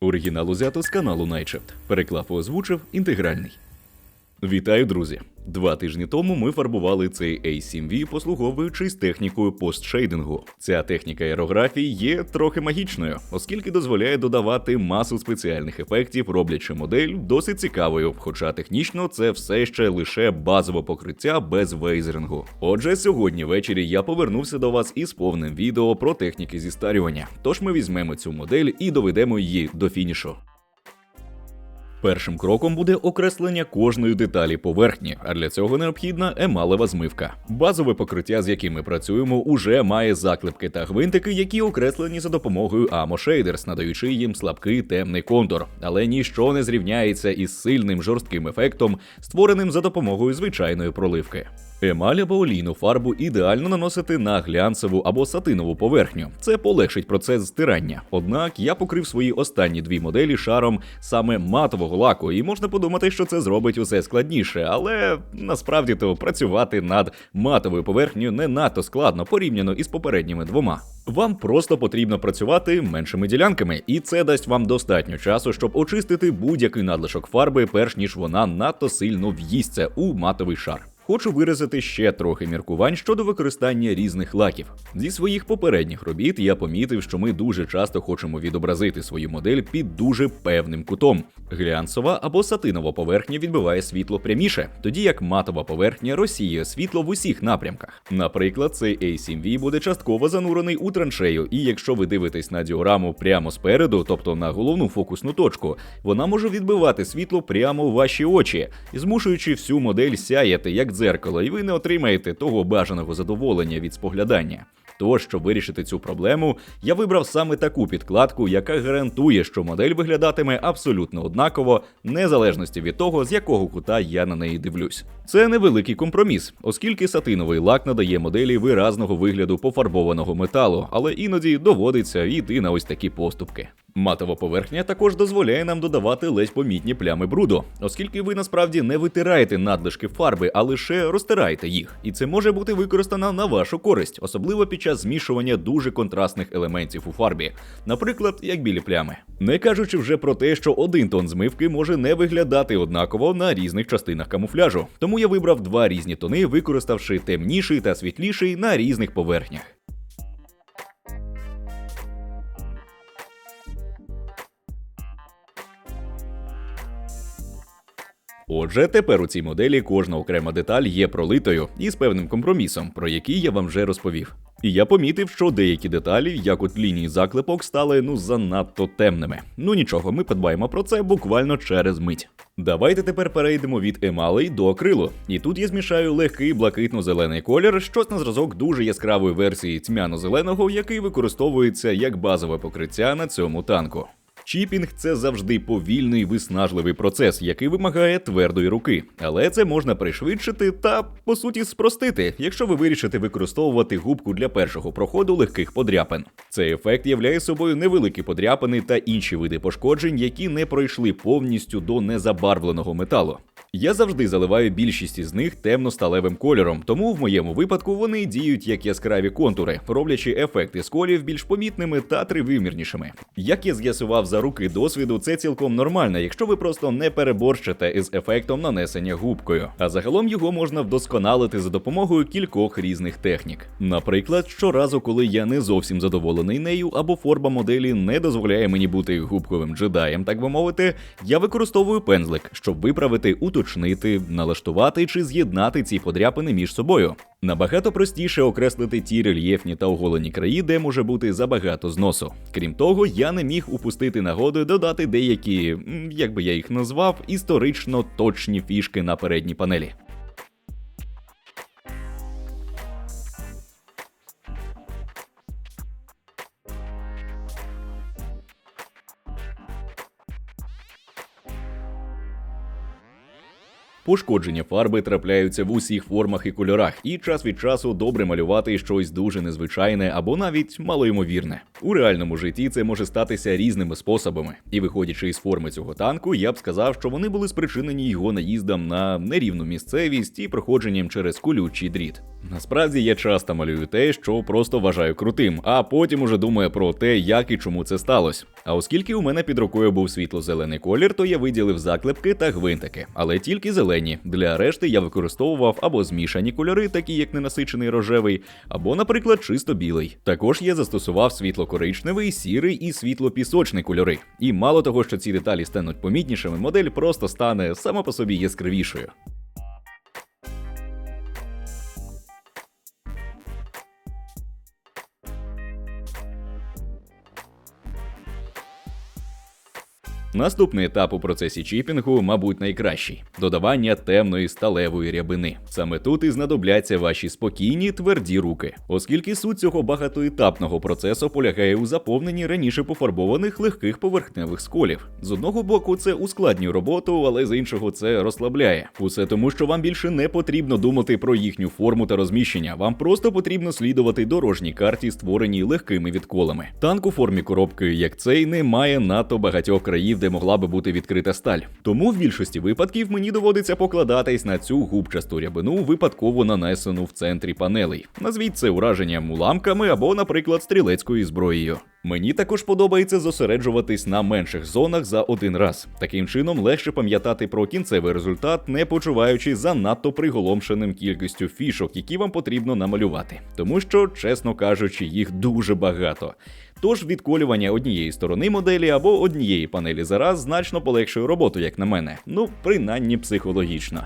Оригінал узято з каналу Nightshift. Переклав і озвучив інтегральний. Вітаю, друзі! Два тижні тому ми фарбували цей A7V, послуговуючись технікою постшейдингу. Ця техніка аерографії є трохи магічною, оскільки дозволяє додавати масу спеціальних ефектів, роблячи модель досить цікавою. Хоча технічно це все ще лише базове покриття без вейзерингу. Отже, сьогодні ввечері я повернувся до вас із повним відео про техніки зістарювання. Тож ми візьмемо цю модель і доведемо її до фінішу. Першим кроком буде окреслення кожної деталі поверхні, а для цього необхідна емалева змивка. Базове покриття, з яким ми працюємо, уже має заклепки та гвинтики, які окреслені за допомогою Amo Shaders, надаючи їм слабкий темний контур. Але ніщо не зрівняється із сильним жорстким ефектом, створеним за допомогою звичайної проливки. Емаль або олійну фарбу ідеально наносити на глянцеву або сатинову поверхню. Це полегшить процес стирання. Однак я покрив свої останні дві моделі шаром саме матового лаку, і можна подумати, що це зробить усе складніше, але насправді то працювати над матовою поверхнею не надто складно порівняно із попередніми двома. Вам просто потрібно працювати меншими ділянками, і це дасть вам достатньо часу, щоб очистити будь-який надлишок фарби, перш ніж вона надто сильно в'їсться у матовий шар. Хочу виразити ще трохи міркувань щодо використання різних лаків. Зі своїх попередніх робіт я помітив, що ми дуже часто хочемо відобразити свою модель під дуже певним кутом. Глянцева або сатинова поверхня відбиває світло пряміше, тоді як матова поверхня розсіює світло в усіх напрямках. Наприклад, цей A7V буде частково занурений у траншею, і якщо ви дивитесь на діораму прямо спереду, тобто на головну фокусну точку, вона може відбивати світло прямо у ваші очі, змушуючи всю модель сяяти як дзеркало, і ви не отримаєте того бажаного задоволення від споглядання. Тож, щоб вирішити цю проблему, я вибрав саме таку підкладку, яка гарантує, що модель виглядатиме абсолютно однаково, незалежності від того, з якого кута я на неї дивлюсь. Це невеликий компроміс, оскільки сатиновий лак надає моделі виразного вигляду пофарбованого металу, але іноді доводиться йти на ось такі поступки. Матова поверхня також дозволяє нам додавати ледь помітні плями бруду, оскільки ви насправді не витираєте надлишки фарби, а лише розтираєте їх. І це може бути використано на вашу користь, особливо під час змішування дуже контрастних елементів у фарбі, наприклад, як білі плями. Не кажучи вже про те, що один тон змивки може не виглядати однаково на різних частинах камуфляжу. Тому я вибрав два різні тони, використавши темніший та світліший на різних поверхнях. Отже, тепер у цій моделі кожна окрема деталь є пролитою і з певним компромісом, про який я вам вже розповів. І я помітив, що деякі деталі, як от лінії заклепок, стали ну занадто темними. Ну нічого, ми подбаємо про це буквально через мить. Давайте тепер перейдемо від емалей до акрилу. І тут я змішаю легкий блакитно-зелений колір, щось на зразок дуже яскравої версії тьмяно-зеленого, який використовується як базове покриття на цьому танку. Чіпінг це завжди повільний виснажливий процес, який вимагає твердої руки. Але це можна пришвидшити та по суті спростити, якщо ви вирішите використовувати губку для першого проходу легких подряпин. Цей ефект являє собою невеликі подряпини та інші види пошкоджень, які не пройшли повністю до незабарвленого металу. Я завжди заливаю більшість із них темно-сталевим кольором, тому в моєму випадку вони діють як яскраві контури, роблячи ефекти сколів більш помітними та тривимірнішими. Як я з'ясував за руки досвіду, це цілком нормально, якщо ви просто не переборщите із ефектом нанесення губкою. А загалом його можна вдосконалити за допомогою кількох різних технік. Наприклад, щоразу, коли я не зовсім задоволений нею, або форма моделі не дозволяє мені бути губковим джедаєм, так би мовити, я використовую пензлик, щоб виправити, уточнити, налаштувати чи з'єднати ці подряпини між собою. Набагато простіше окреслити ті рельєфні та оголені краї, де може бути забагато зносу. Крім того, я не міг упустити нагоди додати деякі, як би я їх назвав, історично точні фішки на передній панелі. Пошкодження фарби трапляються в усіх формах і кольорах, і час від часу добре малювати щось дуже незвичайне або навіть малоймовірне. У реальному житті це може статися різними способами, і виходячи із форми цього танку, я б сказав, що вони були спричинені його наїздом на нерівну місцевість і проходженням через колючий дріт. Насправді я часто малюю те, що просто вважаю крутим, а потім уже думаю про те, як і чому це сталося. А оскільки у мене під рукою був світло-зелений колір, то я виділив заклепки та гвинтики, але тільки зелені. Для решти я використовував або змішані кольори, такі як ненасичений рожевий, або, наприклад, чисто білий. Також я застосував світло-коричневий, сірий і світло-пісочний кольори. І мало того, що ці деталі стануть помітнішими, модель просто стане сама по собі яскравішою. Наступний етап у процесі чіпінгу, мабуть, найкращий додавання темної сталевої рябини. Саме тут і знадобляться ваші спокійні тверді руки, оскільки суть цього багатоетапного процесу полягає у заповненні раніше пофарбованих легких поверхневих сколів. З одного боку, це ускладнює роботу, але з іншого це розслабляє. Усе тому, що вам більше не потрібно думати про їхню форму та розміщення. Вам просто потрібно слідувати дорожній карті, створеній легкими відколами. Танк у формі коробки, як цей, не має надто багатьох країв, де могла би бути відкрита сталь. Тому в більшості випадків мені доводиться покладатись на цю губчасту рябину, випадково нанесену в центрі панелей. Назвіть це ураженням уламками або, наприклад, стрілецькою зброєю. Мені також подобається зосереджуватись на менших зонах за один раз. Таким чином легше пам'ятати про кінцевий результат, не почуваючись занадто приголомшеним кількістю фішок, які вам потрібно намалювати. Тому що, чесно кажучи, їх дуже багато. Тож відколювання однієї сторони моделі або однієї панелі за раз значно полегшує роботу, як на мене. Ну, принаймні психологічно.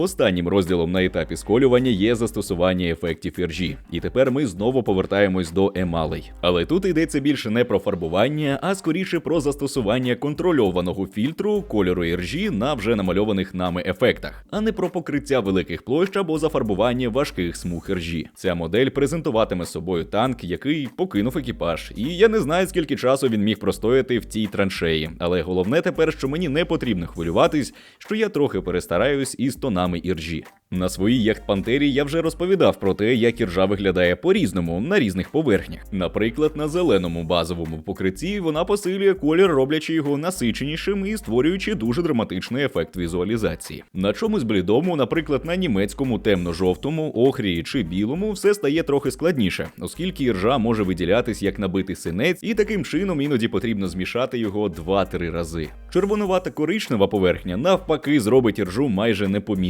Останнім розділом на етапі сколювання є застосування ефектів RG. І тепер ми знову повертаємось до емалей. Але тут йдеться більше не про фарбування, а скоріше про застосування контрольованого фільтру кольору RG на вже намальованих нами ефектах, а не про покриття великих площ або зафарбування важких смуг RG. Ця модель презентуватиме собою танк, який покинув екіпаж. І я не знаю, скільки часу він міг простояти в цій траншеї. Але головне тепер, що мені не потрібно хвилюватись, що я трохи перестараюсь із тонами іржі. На своїй яхт-пантері я вже розповідав про те, як іржа виглядає по-різному на різних поверхнях. Наприклад, на зеленому базовому покритті вона посилює колір, роблячи його насиченішим і створюючи дуже драматичний ефект візуалізації. На чомусь блідому, наприклад, на німецькому темно-жовтому, охрі чи білому, все стає трохи складніше, оскільки іржа може виділятись як набитий синець, і таким чином іноді потрібно змішати його 2-3 рази. Червонувата коричнева поверхня навпаки зробить іржу майже непомітною.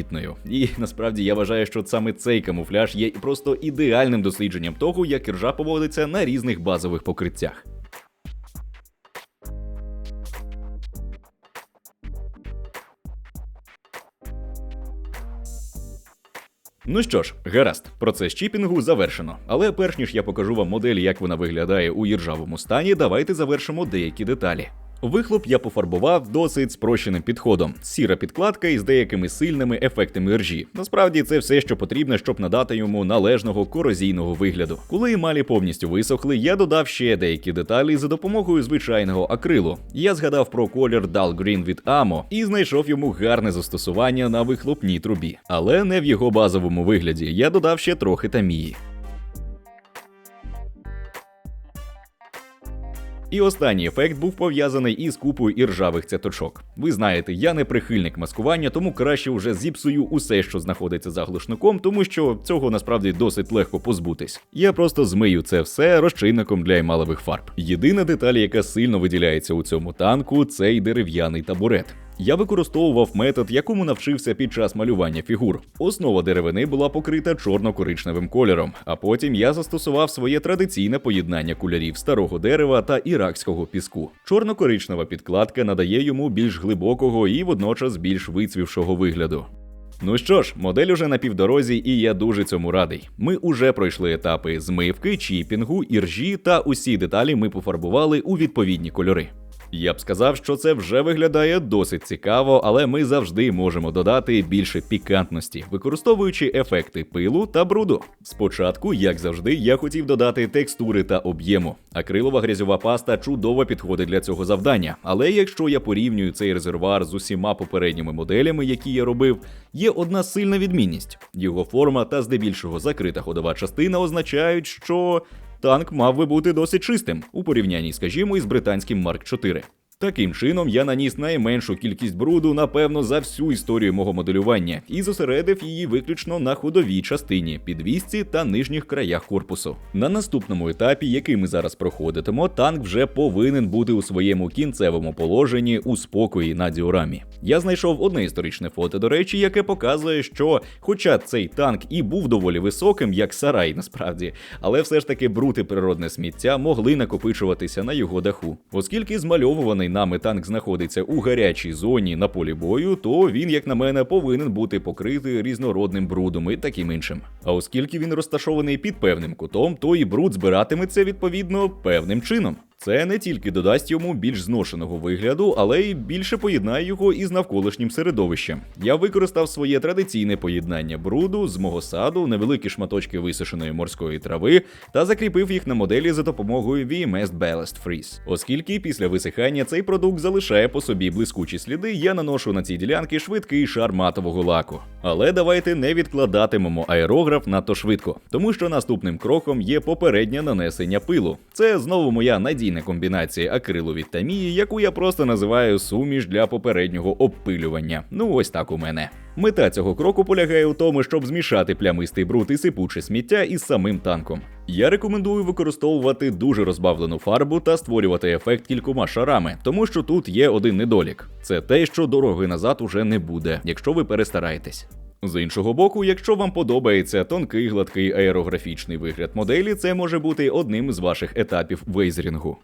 І насправді я вважаю, що саме цей камуфляж є просто ідеальним дослідженням того, як іржа поводиться на різних базових покриттях. Ну що ж, гаразд, процес чіпінгу завершено. Але перш ніж я покажу вам модель, як вона виглядає у іржавому стані, давайте завершимо деякі деталі. Вихлоп я пофарбував досить спрощеним підходом. Сіра підкладка із деякими сильними ефектами ржі. Насправді це все, що потрібно, щоб надати йому належного корозійного вигляду. Коли емалі повністю висохли, я додав ще деякі деталі за допомогою звичайного акрилу. Я згадав про колір Dull Green від Amo і знайшов йому гарне застосування на вихлопній трубі, але не в його базовому вигляді. Я додав ще трохи тамії. І останній ефект був пов'язаний із купою іржавих цяточок. Ви знаєте, я не прихильник маскування, тому краще вже зіпсую усе, що знаходиться за глушником, тому що цього насправді досить легко позбутись. Я просто змию це все розчинником для емалевих фарб. Єдина деталь, яка сильно виділяється у цьому танку, цей дерев'яний табурет. Я використовував метод, якому навчився під час малювання фігур. Основа деревини була покрита чорно-коричневим кольором, а потім я застосував своє традиційне поєднання кольорів старого дерева та іракського піску. Чорно-коричнева підкладка надає йому більш глибокого і водночас більш вицвівшого вигляду. Ну що ж, модель уже на півдорозі, і я дуже цьому радий. Ми уже пройшли етапи змивки, чіпінгу, іржі та усі деталі ми пофарбували у відповідні кольори. Я б сказав, що це вже виглядає досить цікаво, але ми завжди можемо додати більше пікантності, використовуючи ефекти пилу та бруду. Спочатку, як завжди, я хотів додати текстури та об'єму. Акрилова грязьова паста чудово підходить для цього завдання. Але якщо я порівнюю цей резервуар з усіма попередніми моделями, які я робив, є одна сильна відмінність: його форма та здебільшого закрита ходова частина означають, що танк мав би бути досить чистим у порівнянні, скажімо, із британським Марк 4. Таким чином, я наніс найменшу кількість бруду, напевно, за всю історію мого моделювання і зосередив її виключно на ходовій частині, підвісці та нижніх краях корпусу. На наступному етапі, який ми зараз проходитимо, танк вже повинен бути у своєму кінцевому положенні у спокої на діорамі. Я знайшов одне історичне фото, до речі, яке показує, що, хоча цей танк і був доволі високим, як сарай, насправді, але все ж таки бруд і природне сміття могли накопичуватися на його даху, оскільки змальовуваний нами танк знаходиться у гарячій зоні на полі бою, то він, як на мене, повинен бути покритий різнородним брудом і таким іншим. А оскільки він розташований під певним кутом, то і бруд збиратиметься відповідно певним чином. Це не тільки додасть йому більш зношеного вигляду, але й більше поєднає його із навколишнім середовищем. Я використав своє традиційне поєднання бруду з мого саду, невеликі шматочки висушеної морської трави та закріпив їх на моделі за допомогою VMS Ballast Freeze. Оскільки після висихання цей продукт залишає по собі блискучі сліди, я наношу на ці ділянки швидкий шар матового лаку. Але давайте не відкладатимемо аерограф надто швидко, тому що наступним кроком є попереднє нанесення пилу. Це знову моя надійна комбінація акрилу від Тамії, яку я просто називаю суміш для попереднього обпилювання. Ну ось так у мене. Мета цього кроку полягає у тому, щоб змішати плямистий бруд і сипуче сміття із самим танком. Я рекомендую використовувати дуже розбавлену фарбу та створювати ефект кількома шарами, тому що тут є один недолік: це те, що дороги назад уже не буде, якщо ви перестараєтесь. З іншого боку, якщо вам подобається тонкий гладкий аерографічний вигляд моделі, це може бути одним з ваших етапів вейзерінгу.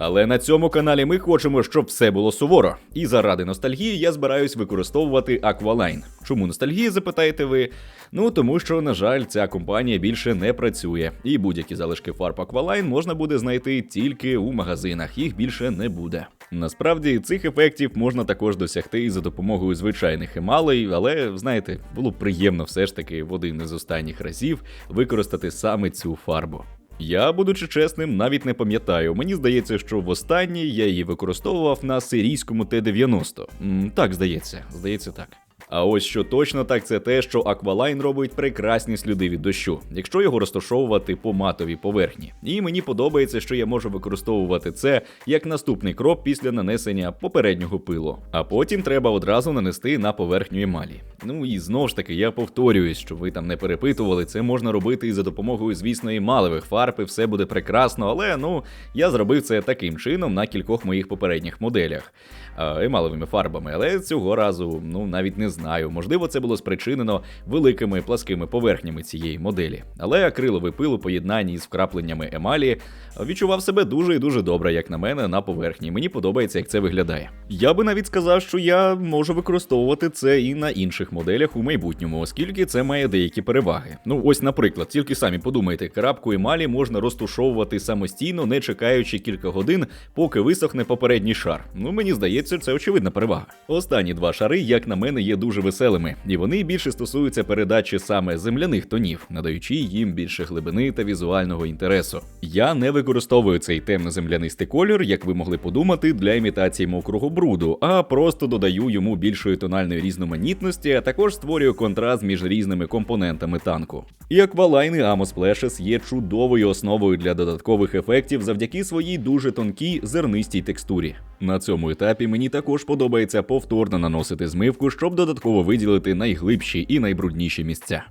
Але на цьому каналі ми хочемо, щоб все було суворо. І заради ностальгії я збираюсь використовувати Aqualine. Чому ностальгія, запитаєте ви? Ну тому що, на жаль, ця компанія більше не працює, і будь-які залишки фарб Aqualine можна буде знайти тільки у магазинах, їх більше не буде. Насправді цих ефектів можна також досягти і за допомогою звичайних емалей, але знаєте, було приємно все ж таки в один із останніх разів використати саме цю фарбу. Я, будучи чесним, навіть не пам'ятаю. Мені здається, що востаннє я її використовував на сирійському Т-90. Так, здається, здається так. А ось що точно так, це те, що Aqualine робить прекрасні сліди від дощу, якщо його розташовувати по матовій поверхні. І мені подобається, що я можу використовувати це як наступний крок після нанесення попереднього пилу. А потім треба одразу нанести на поверхню емалі. Ну і знову ж таки, я повторююсь, що ви там не перепитували, це можна робити і за допомогою, звісно, і малевих фарб, і все буде прекрасно, але ну я зробив це таким чином на кількох моїх попередніх моделях емалевими фарбами. Але цього разу, ну навіть не знаю. Можливо, це було спричинено великими пласкими поверхнями цієї моделі. Але акриловий пил у поєднанні з вкрапленнями емалі відчував себе дуже і дуже добре, як на мене, на поверхні. Мені подобається, як це виглядає. Я би навіть сказав, що я можу використовувати це і на інших моделях у майбутньому, оскільки це має деякі переваги. Ну, ось, наприклад, тільки самі подумайте, крапку емалі можна розтушовувати самостійно, не чекаючи кілька годин, поки висохне попередній шар. Ну, мені здається, це очевидна перевага. Останні два шари, як на мене, є дуже веселими, і вони більше стосуються передачі саме земляних тонів, надаючи їм більше глибини та візуального інтересу. Я не використовую цей темно-землянистий колір, як ви могли подумати, для імітації мокрого бруду, а просто додаю йому більшої тональної різноманітності, а також створюю контраст між різними компонентами танку. І і Amos Splashes є чудовою основою для додаткових ефектів завдяки своїй дуже тонкій зернистій текстурі. На цьому етапі мені також подобається повторно наносити змивку, щоб додатково виділити найглибші і найбрудніші місця.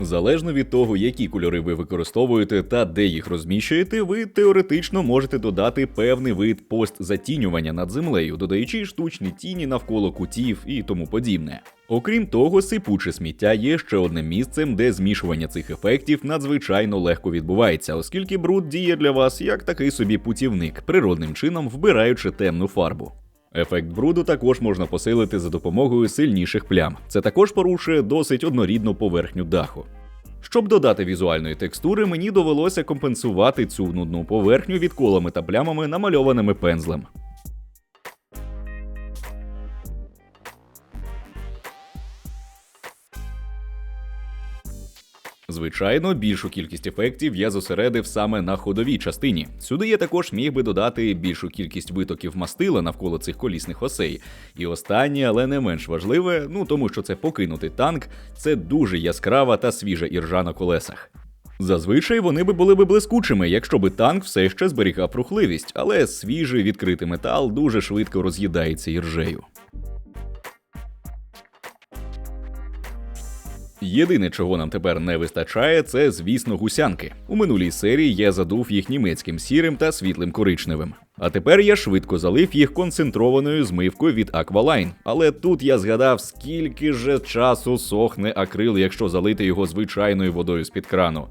Залежно від того, які кольори ви використовуєте та де їх розміщуєте, ви теоретично можете додати певний вид постзатінювання над землею, додаючи штучні тіні навколо кутів і тому подібне. Окрім того, сипуче сміття є ще одним місцем, де змішування цих ефектів надзвичайно легко відбувається, оскільки бруд діє для вас як такий собі путівник, природним чином вбираючи темну фарбу. Ефект бруду також можна посилити за допомогою сильніших плям. Це також порушує досить однорідну поверхню даху. Щоб додати візуальної текстури, мені довелося компенсувати цю нудну поверхню відколами та плямами, намальованими пензлем. Звичайно, більшу кількість ефектів я зосередив саме на ходовій частині. Сюди я також міг би додати більшу кількість витоків мастила навколо цих колісних осей. І останнє, але не менш важливе, ну тому що це покинутий танк, це дуже яскрава та свіжа іржа на колесах. Зазвичай вони би були би блискучими, якщо би танк все ще зберігав рухливість, але свіжий відкритий метал дуже швидко роз'їдається іржею. Єдине, чого нам тепер не вистачає, це, звісно, гусянки. У минулій серії я задув їх німецьким сірим та світлим коричневим. А тепер я швидко залив їх концентрованою змивкою від Aqualine. Але тут я згадав, скільки же часу сохне акрил, якщо залити його звичайною водою з-під крану.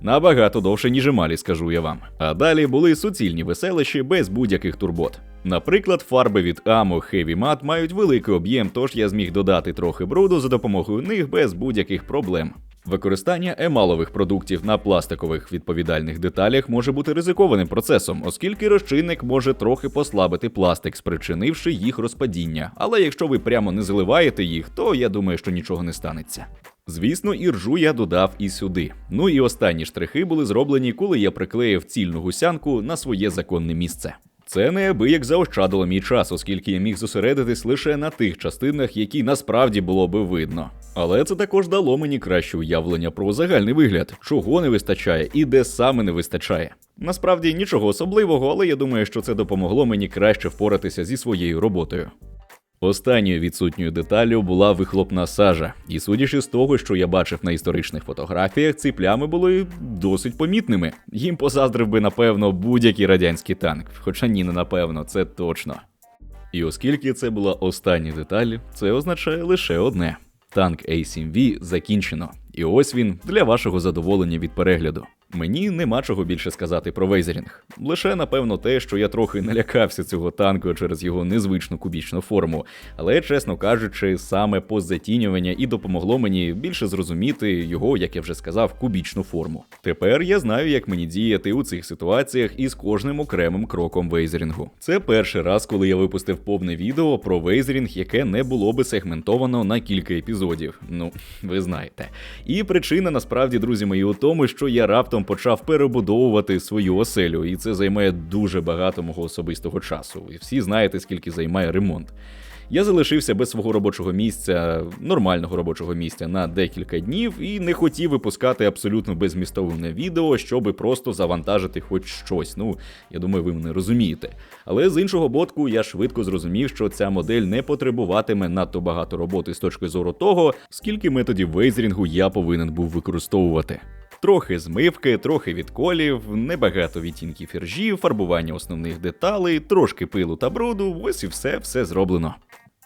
Набагато довше, ніж емалі, скажу я вам. А далі були суцільні веселищі без будь-яких турбот. Наприклад, фарби від Amo Heavy Matte мають великий об'єм, тож я зміг додати трохи бруду за допомогою них без будь-яких проблем. Використання емалових продуктів на пластикових відповідальних деталях може бути ризикованим процесом, оскільки розчинник може трохи послабити пластик, спричинивши їх розпадіння. Але якщо ви прямо не заливаєте їх, то я думаю, що нічого не станеться. Звісно, і ржу я додав і сюди. Ну і останні штрихи були зроблені, коли я приклеїв цільну гусянку на своє законне місце. Це неабияк заощадило мій час, оскільки я міг зосередитись лише на тих частинах, які насправді було би видно. Але це також дало мені краще уявлення про загальний вигляд, чого не вистачає і де саме не вистачає. Насправді нічого особливого, але я думаю, що це допомогло мені краще впоратися зі своєю роботою. Останньою відсутньою деталлю була вихлопна сажа, і судячи з того, що я бачив на історичних фотографіях, ці плями були досить помітними. Їм позаздрив би, напевно, будь-який радянський танк, хоча ні, не напевно, це точно. І оскільки це була остання деталь, це означає лише одне: танк A7V закінчено. І ось він для вашого задоволення від перегляду. Мені нема чого більше сказати про вейзерінг. Лише напевно те, що я трохи налякався цього танку через його незвичну кубічну форму. Але, чесно кажучи, саме позатінювання і допомогло мені більше зрозуміти його, як я вже сказав, кубічну форму. Тепер я знаю, як мені діяти у цих ситуаціях із кожним окремим кроком вейзерінгу. Це перший раз, коли я випустив повне відео про вейзерінг, яке не було би сегментовано на кілька епізодів. Ну, ви знаєте. І причина насправді, друзі мої, у тому, що я раптом почав перебудовувати свою оселю, і це займає дуже багато мого особистого часу. І всі знаєте, скільки займає ремонт. Я залишився без свого робочого місця, нормального робочого місця на декілька днів і не хотів випускати абсолютно безмістовне відео, щоби просто завантажити хоч щось. Ну, я думаю, ви мене розумієте. Але з іншого боку, я швидко зрозумів, що ця модель не потребуватиме надто багато роботи з точки зору того, скільки методів вейзерінгу я повинен був використовувати. Трохи змивки, трохи відколів, небагато відтінків іржі, фарбування основних деталей, трошки пилу та бруду. Ось і все, все зроблено.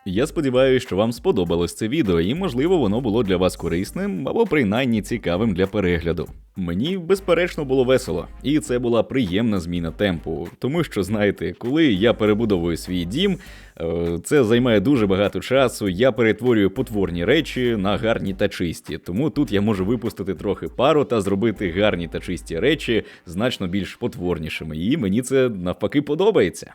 Я сподіваюся, що вам сподобалось це відео, і можливо воно було для вас корисним або принаймні цікавим для перегляду. Мені безперечно було весело, і це була приємна зміна темпу. Тому що, знаєте, коли я перебудовую свій дім, е, це займає дуже багато часу. Я перетворюю потворні речі на гарні та чисті. Тому тут я можу випустити трохи пару та зробити гарні та чисті речі значно більш потворнішими. І мені це навпаки подобається.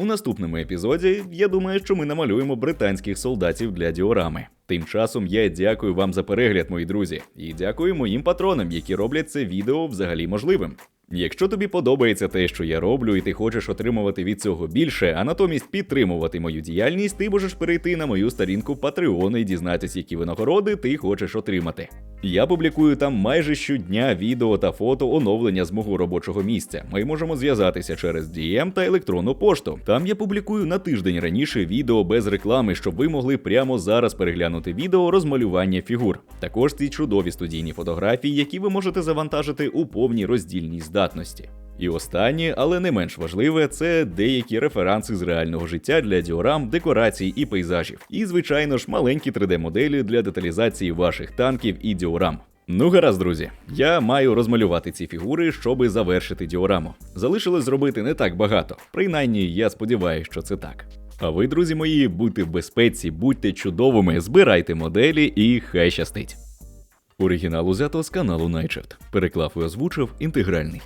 У наступному епізоді я думаю, що ми намалюємо британських солдатів для діорами. Тим часом я дякую вам за перегляд, мої друзі, і дякую моїм патронам, які роблять це відео взагалі можливим. Якщо тобі подобається те, що я роблю, і ти хочеш отримувати від цього більше, а натомість підтримувати мою діяльність, ти можеш перейти на мою сторінку Patreon і дізнатися, які винагороди ти хочеш отримати. Я публікую там майже щодня відео та фото оновлення з мого робочого місця. Ми можемо зв'язатися через DM та електронну пошту. Там я публікую на тиждень раніше відео без реклами, щоб ви могли прямо зараз переглянути відео розмалювання фігур. Також ці чудові студійні фотографії, які ви можете завантажити у повній роздільній здатності. І останнє, але не менш важливе, це деякі референси з реального життя для діорам, декорацій і пейзажів. І, звичайно ж, маленькі 3D-моделі для деталізації ваших танків і діорам. Ну, гаразд, друзі, я маю розмалювати ці фігури, щоби завершити діораму. Залишилось зробити не так багато. Принаймні, я сподіваюся, що це так. А ви, друзі мої, будьте в безпеці, будьте чудовими, збирайте моделі і хай щастить. Оригінал узято з каналу Nightshift. Переклав і озвучив інтегральний.